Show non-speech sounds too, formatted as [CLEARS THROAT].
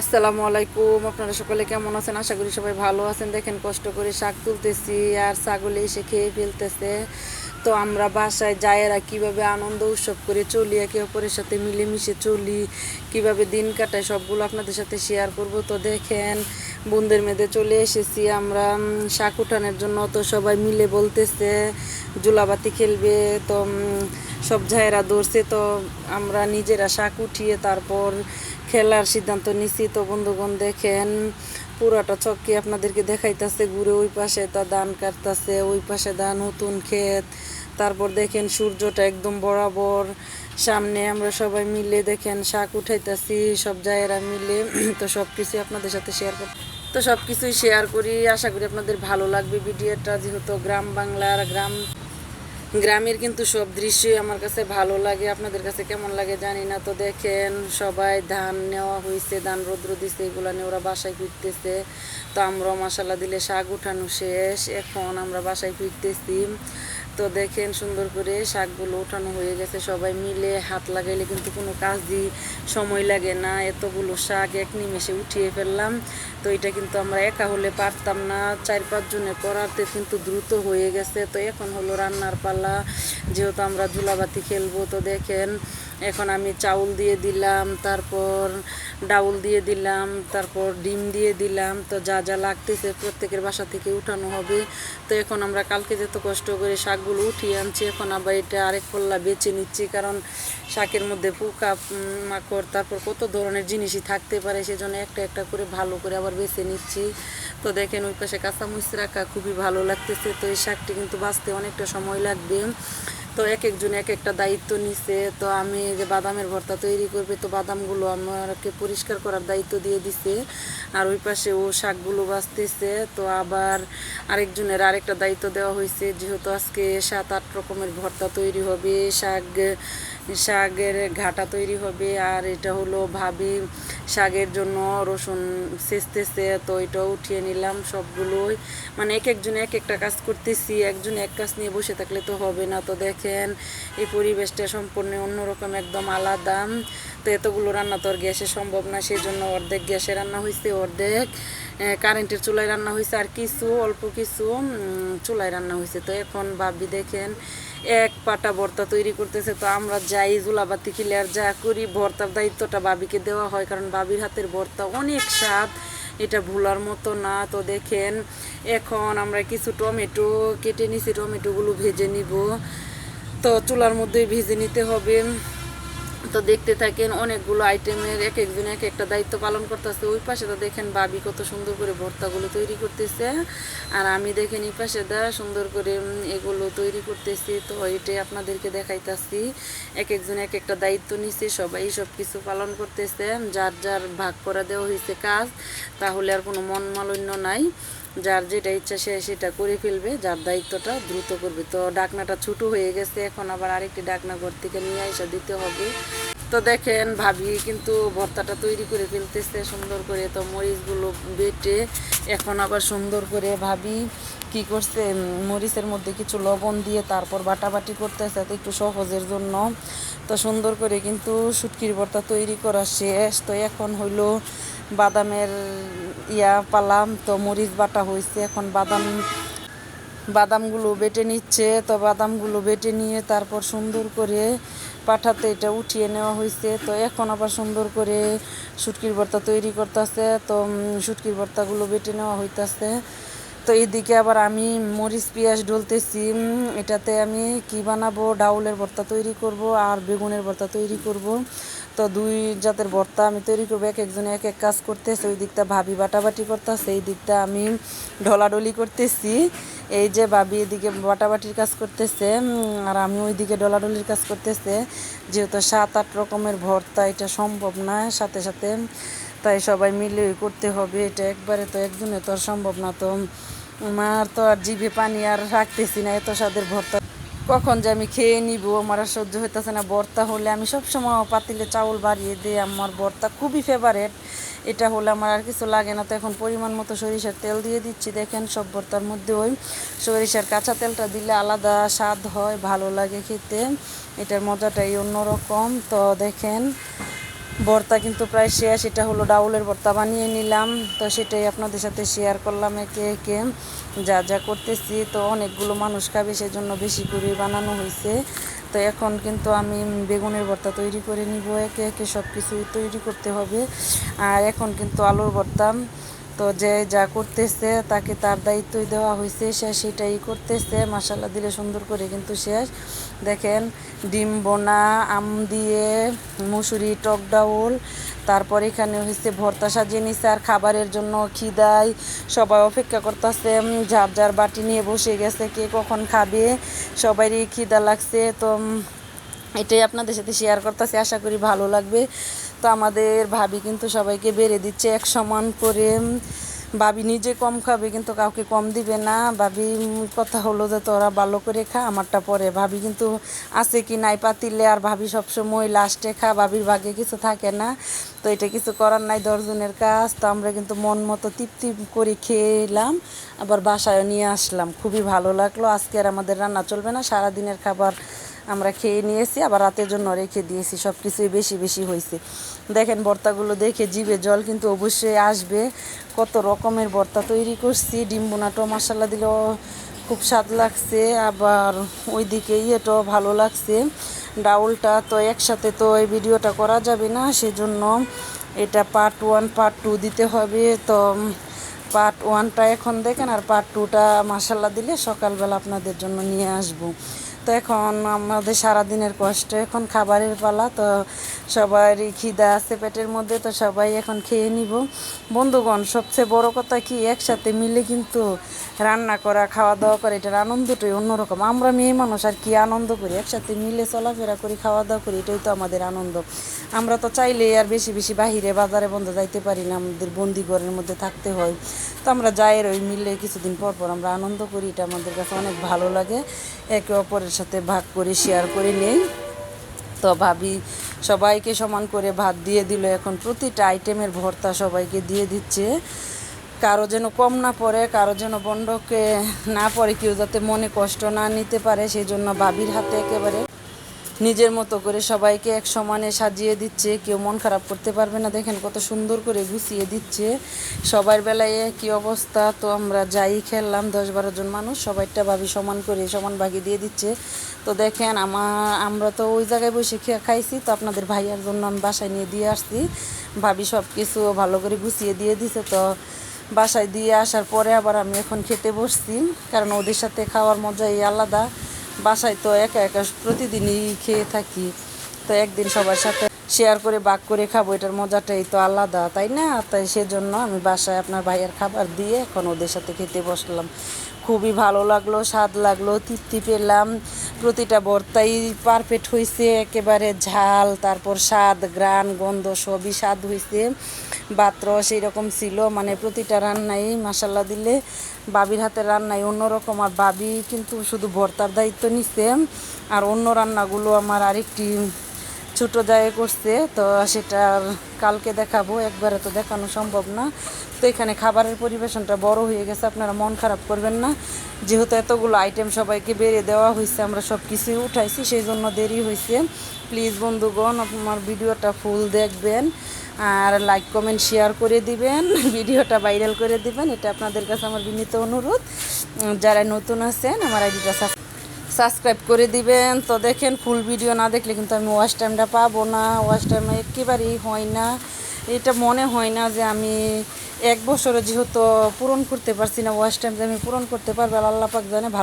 আসসালামু আলাইকুম। আপনারা সকলে কেমন আছেন? আশা করি সবাই ভালো আছেন। দেখেন কষ্ট করে শাক তুলতেছি আর ছাগলে এসে খেয়ে ফেলতেছে। তো আমরা বাসায় যায়েরা কীভাবে আনন্দ উৎসব করে চলি, একে অপরের সাথে মিলেমিশে চলি, কীভাবে দিন কাটাই সবগুলো আপনাদের সাথে শেয়ার করব। তো দেখেন, বোনদের মেয়েদের চলে এসেছি আমরা। শাক উঠানোর জন্য তো সবাই মিলে বলতেছে, জুলাবাতি খেলবে। তো সব জায়গা ধরছে, তো আমরা নিজেরা শাক উঠিয়ে তারপর খেলার সিদ্ধান্ত নিছি। তো বন্ধুগণ দেখেন, পুরাটা চক্কি আপনাদেরকে দেখাইতেছে, ঘুরে ওই পাশে তা ধান কাটতাছে, ওই পাশে ধান নতুন ক্ষেত। তারপর দেখেন সূর্যটা একদম বরাবর। সামনে আমরা সবাই মিলে দেখেন শাক উঠাইতাছি, সব জায়গারা মিলে। [CLEARS THROAT] তো সব কিছুই আপনাদের সাথে শেয়ার কর তো সব কিছুই শেয়ার করি। আশা করি আপনাদের ভালো লাগবে ভিডিওটা, যেহেতু গ্রাম বাংলার গ্রাম গ্রামের কিন্তু সব দৃশ্যই আমার কাছে ভালো লাগে, আপনাদের কাছে কেমন লাগে জানি না। তো দেখেন, সবাই ধান নেওয়া হয়েছে ধান রৌদ্র দিছে, এগুলো নিয়ে ওরা বাসায় ফিরতেছে। তো আমরাও মশালা দিলে শাক উঠানো শেষ, এখন আমরা বাসায় ফিরতেছি। তো দেখেন সুন্দর করে শাকগুলো উঠানো হয়ে গেছে, সবাই মিলে হাত লাগাইলে কিন্তু কোনো কাজই সময় লাগে না। এতগুলো শাক এক নিমেষে উঠিয়ে ফেললাম। তো এটা কিন্তু আমরা একা হলে পারতাম না। চার পাঁচ জনের করাতে কিন্তু দ্রুত হয়ে গেছে। তো এখন হলো রান্নার পালা। যেহেতু আমরা ধুলাবাতি খেলব, তো দেখেন, এখন আমি চাউল দিয়ে দিলাম, তারপর ডাউল দিয়ে দিলাম, তারপর ডিম দিয়ে দিলাম। তো যা যা লাগতেছে প্রত্যেকের বাসা থেকে উঠানো হবে। তো এখন আমরা কালকে যত কষ্ট করে শাকগুলো উঠিয়ে আনছি, এখন আবার এটা আরেক পল্লা বেছে নিচ্ছি। কারণ শাকের মধ্যে পোকা মাকড়, তারপর কত ধরনের জিনিসই থাকতে পারে, সেজন্য একটা একটা করে ভালো করে আবার বেছে নিচ্ছি। তো দেখেন ওই পাশে কাঁচামরিচ রাখা খুবই ভালো লাগতেছে। তো এই শাকটি কিন্তু বাঁচতে অনেকটা সময় লাগবে। তো এক একজন এক একটা দায়িত্ব নিছে। তো আমি যে বাদামের ভর্তা তৈরি করবে, তো বাদামগুলো আমাকে পরিষ্কার করার দায়িত্ব দিয়ে দিছে। আর ওই পাশে ও শাকগুলো বাঁচতেছে। তো আবার আরেকজনের আরেকটা দায়িত্ব দেওয়া হয়েছে যেহেতু আজকে সাত, আট রকমের ভর্তা তৈরি হবে। শাক শাকের ঘাটা তৈরি হবে, আর এটা হলো ভাবি শাকের জন্য রসুন সেচতেছে তো এটাও উঠিয়ে নিলাম সবগুলোই। মানে এক একজনে এক একটা কাজ করতেছি, একজন এক কাজ নিয়ে বসে থাকলে তো হবে না। তো দেখেন, এই পরিবেশটা সম্পূর্ণ অন্যরকম, একদম আলাদা। তো এতগুলো রান্না তো আর গ্যাসে সম্ভব না সেই জন্য অর্ধেক গ্যাসে রান্না হয়েছে অর্ধেক কারেন্টের চুলায় রান্না হয়েছে আর কিছু, অল্প কিছু চুলায় রান্না হয়েছে তো এখন ভাবি দেখেন, এক পাটা ভর্তা তৈরি করতেছে, তো আমরা যাই জুলাবাতি আর যা করি, ভর্তার দায়িত্বটা বাবিকে দেওয়া হয়, কারণ বাবির হাতের ভর্তা অনেক স্বাদ, এটা ভুলার মতো না। তো দেখেন, এখন আমরা কিছু টমেটো কেটে নিছি, টমেটোগুলো ভেজে নিব। তো চুলার মধ্যেই ভেজে নিতে হবে। তো দেখতে থাকেন, অনেকগুলো আইটেমের এক একজন এক একটা দায়িত্ব পালন করতেছে। ওই পাশে তো দেখেন বাবি কত সুন্দর করে ভর্তাগুলো তৈরি করতেছে। আর আমি দেখেন এই পাশে দা সুন্দর করে এগুলো তৈরি করতেছি। তো এটাই আপনাদেরকে দেখাইতাছি। এক একজন এক একটা দায়িত্ব নিচ্ছে সবাই সব কিছু পালন করতেছে। যার যার ভাগ করা দেওয়া হয়েছে কাজ, তাহলে আর কোনো মন মালিন্য নাই। যার যেটা ইচ্ছা সে সেটা করে ফেলবে, যার দায়িত্বটা দ্রুত করবে। তো ডাকনাটা ছোটো হয়ে গেছে, এখন আবার আরেকটি ডাকনা ঘর থেকে নিয়ে এসে দিতে হবে। তো দেখেন ভাবি কিন্তু ভর্তাটা তৈরি করে ফেলতেছে সুন্দর করে। তো মরিচগুলো বেটে এখন আবার সুন্দর করে ভাবি কি করছে মরিচের মধ্যে কিছু লবণ দিয়ে তারপর বাটাবাটি করতেছে তো একটু সহজের জন্য। তো সুন্দর করে কিন্তু শুটকির ভর্তা তৈরি করা শেষ। তো এখন হইল বাদামের ইয়া পালাম, তো মরিচ বাটা হয়েছে। এখন বাদাম, বাদামগুলো বেটে নিচ্ছে। তো বাদামগুলো বেটে নিয়ে তারপর সুন্দর করে পাঠাতে এটা উঠিয়ে নেওয়া হয়েছে। তো এখন আবার সুন্দর করে শুটকির ভর্তা তৈরি করতেছে। তো শুটকির ভর্তাগুলো বেটে নেওয়া হইতাছে। তো এইদিকে আবার আমি মরিচ, পেঁয়াজ ডলতেছি এটাতে আমি কি বানাবো? ডাউলের ভর্তা তৈরি করব আর বেগুনের ভর্তা তৈরি করব। তো দুই জাতের ভর্তা আমি তৈরি করব, এক একজনে এক এক কাজ করতেছে, ওই দিকটা ভাবি বাটাবাটি করতেছে, এই দিকটা আমি ঢলাডলি করতেছি। এই যে ভাবি এদিকে বাটাবাটির কাজ করতেছে আর আমি ওইদিকে ডলাডলির কাজ করতেছে। যেহেতু সাত আট রকমের ভর্তা, এটা সম্ভব না, সাথে সাথে তাই সবাই মিলে করতে হবে, এটা একবারে তো একজনে তো সম্ভব না। তো আমার তো আর জিভে পানি আর রাখতেছি না, এত স্বাদের ভর্তা। কখন যে আমি খেয়ে নিব, আমার আর সহ্য হইতেছে না বর্তা হলে আমি সবসময় পাতিলে চাউল বাড়িয়ে দিই, আমার বর্তা খুবই ফেভারেট এটা হলে আমার আর কিছু লাগে না, তো এখন পরিমাণ মতো সরিষার তেল দিয়ে দিচ্ছি। দেখেন সব বর্তার মধ্যে ওই সরিষার কাঁচা তেলটা দিলে আলাদা স্বাদ হয়, ভালো লাগে খেতে। এটার মজাটাই অন্যরকম। তো দেখেন ভর্তা কিন্তু প্রায় শেষ সেটা হলো ডাউলের ভর্তা বানিয়ে নিলাম। তো সেটাই আপনাদের সাথে শেয়ার করলাম একে একে, যা যা করতেছি। তো অনেকগুলো মানুষ খাবে, সেজন্য বেশি করে বানানো হয়েছে। তো এখন কিন্তু আমি বেগুনের ভর্তা তৈরি করে নিব। একে একে সব কিছু তৈরি করতে হবে। আর এখন কিন্তু আলুর ভর্তা। তো যে যা করতেছে, তাকে তার দায়িত্বই দেওয়া হয়েছে সে সেটাই করতেছে। মশালা দিলে সুন্দর করে কিন্তু শেষ। দেখেন, ডিম বোনা, আম দিয়ে মুসুরি, টক ডাউল, তারপর এখানে হয়েছে ভর্তা সাজিয়ে নিছে, আর খাবারের জন্য খিদাই, সবাই অপেক্ষা করতেছে। যার যার বাটি নিয়ে বসে গেছে, কে কখন খাবে? সবারই খিদা লাগছে, তো এটাই আপনাদের সাথে শেয়ার করতেছি, আশা করি ভালো লাগবে। তো আমাদের ভাবি কিন্তু সবাইকে বেড়ে দিচ্ছে এক সমান করে। ভাবি নিজে কম খাবে কিন্তু কাউকে কম দিবে না। ভাবি কথা হলো যে তোরা ভালো করে খা, আমারটা পরে। ভাবি কিন্তু আছে কি নাই পাতিলে, আর ভাবি সবসময় লাস্টে খা, ভাবির ভাগে কিছু থাকে না। তো এটা কিছু করার নাই দশজনের কাজ। তো আমরা কিন্তু মন মতো তৃপ্তি করে খেলাম, আবার বাসায় নিয়ে আসলাম। খুবই ভালো লাগল। আজকে আর আমাদের রান্না চলবে না, সারাদিনের খাবার আমরা খেয়ে নিয়েছি, আবার রাতের জন্য রেখে দিয়েছি সব কিছুই বেশি বেশি হয়েছে। দেখেন ভর্তাগুলো দেখে জিভে জল কিন্তু অবশ্যই আসবে। কত রকমের ভর্তা তৈরি করছি, ডিম বোনাটো, মশলা দিলেও খুব স্বাদ লাগছে, আবার ওইদিকে ইয়েটাও ভালো লাগছে। ডাউলটা তো একসাথে তো এই ভিডিওটা করা যাবে না, সেজন্য এটা পার্ট ওয়ান পার্ট টু দিতে হবে। তো পার্ট ওয়ানটা এখন দেখেন, আর পার্ট টুটা মাসাল্লা দিলে সকালবেলা আপনাদের জন্য নিয়ে আসব। তো এখন আমাদের সারাদিনের কষ্ট, এখন খাবারের পালা, তো সবারই খিদা আছে পেটের মধ্যে, তো সবাই এখন খেয়ে নিব। বন্ধুগণ, সবচেয়ে বড় কথা কি, একসাথে মিলে কিন্তু রান্না করা খাওয়া দাওয়া করা, এটার আনন্দটাই অন্যরকম। আমরা মেয়ে মানুষ, আর কি আনন্দ করি? একসাথে মিলে চলাফেরা করি খাওয়া দাওয়া করি, এটাই তো আমাদের আনন্দ। আমরা তো চাইলেই আর বেশি বেশি বাহিরে বাজারে বন্ধ যাইতে পারি না, আমাদের বন্দি ঘরের মধ্যে থাকতে হয়। তো আমরা যাই ওই মিলে, কিছুদিন পর পর আমরা আনন্দ করি, এটা আমাদের কাছে অনেক ভালো লাগে। একে অপরের সাথে ভাগ করে শেয়ার করে নেই। তো ভাবি সবাইকে সমান করে ভাত দিয়ে দিল। এখন প্রতিটা আইটেমের ভর্তা সবাইকে দিয়ে দিচ্ছে। কারও যেন কম না পড়ে, কারও যেন বন্ডকে না পড়ে, কেউ যাতে মনে কষ্ট না নিতে পারে সেই জন্য ভাবির হাতে একেবারে নিজের মতো করে সবাইকে এক সমানে সাজিয়ে দিচ্ছে। কেউ মন খারাপ করতে পারবে না। দেখেন কত সুন্দর করে গুছিয়ে দিচ্ছে। সবার বেলায় কি অবস্থা। তো আমরা যাই খেললাম। দশ বারো জন মানুষ। সবাইটা ভাবি সমান করে, সমান ভাগে দিয়ে দিচ্ছে। তো দেখেন আমার আমরা তো ওই জায়গায় বসে খেয়ে খাইছি। তো আপনাদের ভাইয়ার জন্য আমি বাসায় নিয়ে দিয়ে আসছি। ভাবি সব কিছু ভালো করে গুছিয়ে দিয়ে দিছে। তো বাসায় দিয়ে আসার পরে আবার আমি এখন খেতে বসছি। কারণ ওদের সাথে খাওয়ার মজাই আলাদা। বাসায় তো একা একা প্রতিদিনই খেয়ে থাকি। তো একদিন সবার সাথে শেয়ার করে, বাক করে খাব, এটার মজাটাই তো আলাদা, তাই না? তাই সেজন্য আমি বাসায় আপনার ভাইয়ের খাবার দিয়ে এখন ওদের সাথে খেতে বসলাম। খুবই ভালো লাগল, স্বাদ লাগল, তৃপ্তি পেলাম। প্রতিটা ভর্তাই পারফেক্ট হয়েছে একেবারে ঝাল, তারপর স্বাদ গ্রান গন্ধ সবই স্বাদ হয়েছে পাত্র সেই রকম ছিল মানে প্রতিটা রান্নাই মশালা দিলে বাবির হাতের রান্নাই অন্যরকম। আর বাবি কিন্তু শুধু ভর্তার দায়িত্ব নিচ্ছে আর অন্য রান্নাগুলো আমার আরেকটি ছোটো জায়গায় করছে, তো সেটা কালকে দেখাবো, একবারে তো দেখানো সম্ভব না। তো এখানে খাবারের পরিবেশনটা বড় হয়ে গেছে, আপনারা মন খারাপ করবেন না। যেহেতু এতগুলো আইটেম সবাইকে বেড়ে দেওয়া হয়েছে, আমরা সব কিছুই উঠাইছি, সেই জন্য দেরি হয়েছে। প্লিজ বন্ধুগণ, আমার ভিডিওটা ফুল দেখবেন। আর লাইক কমেন্ট শেয়ার করে দিবেন, [LAUGHS] ভিডিওটা ভাইরাল করে দিবেন, এটা আপনাদের কাছে আমার বিনীত অনুরোধ। যারা নতুন আছেন, আমার আইডিটা সাবস্ক্রাইব করে দিবেন। তো দেখেন ফুল ভিডিও না দেখলে কিন্তু আমি ওয়াশ টাইমটা পাবো না। ওয়াশ টাইম একেবারেই হয় না। এটা মনে হয় না যে আমি এক বছরে যেহেতু পূরণ করতে পারছি না ওয়াশ টাইম যে আমি পূরণ করতে পারব, আল্লাহ পাক জানে ভালো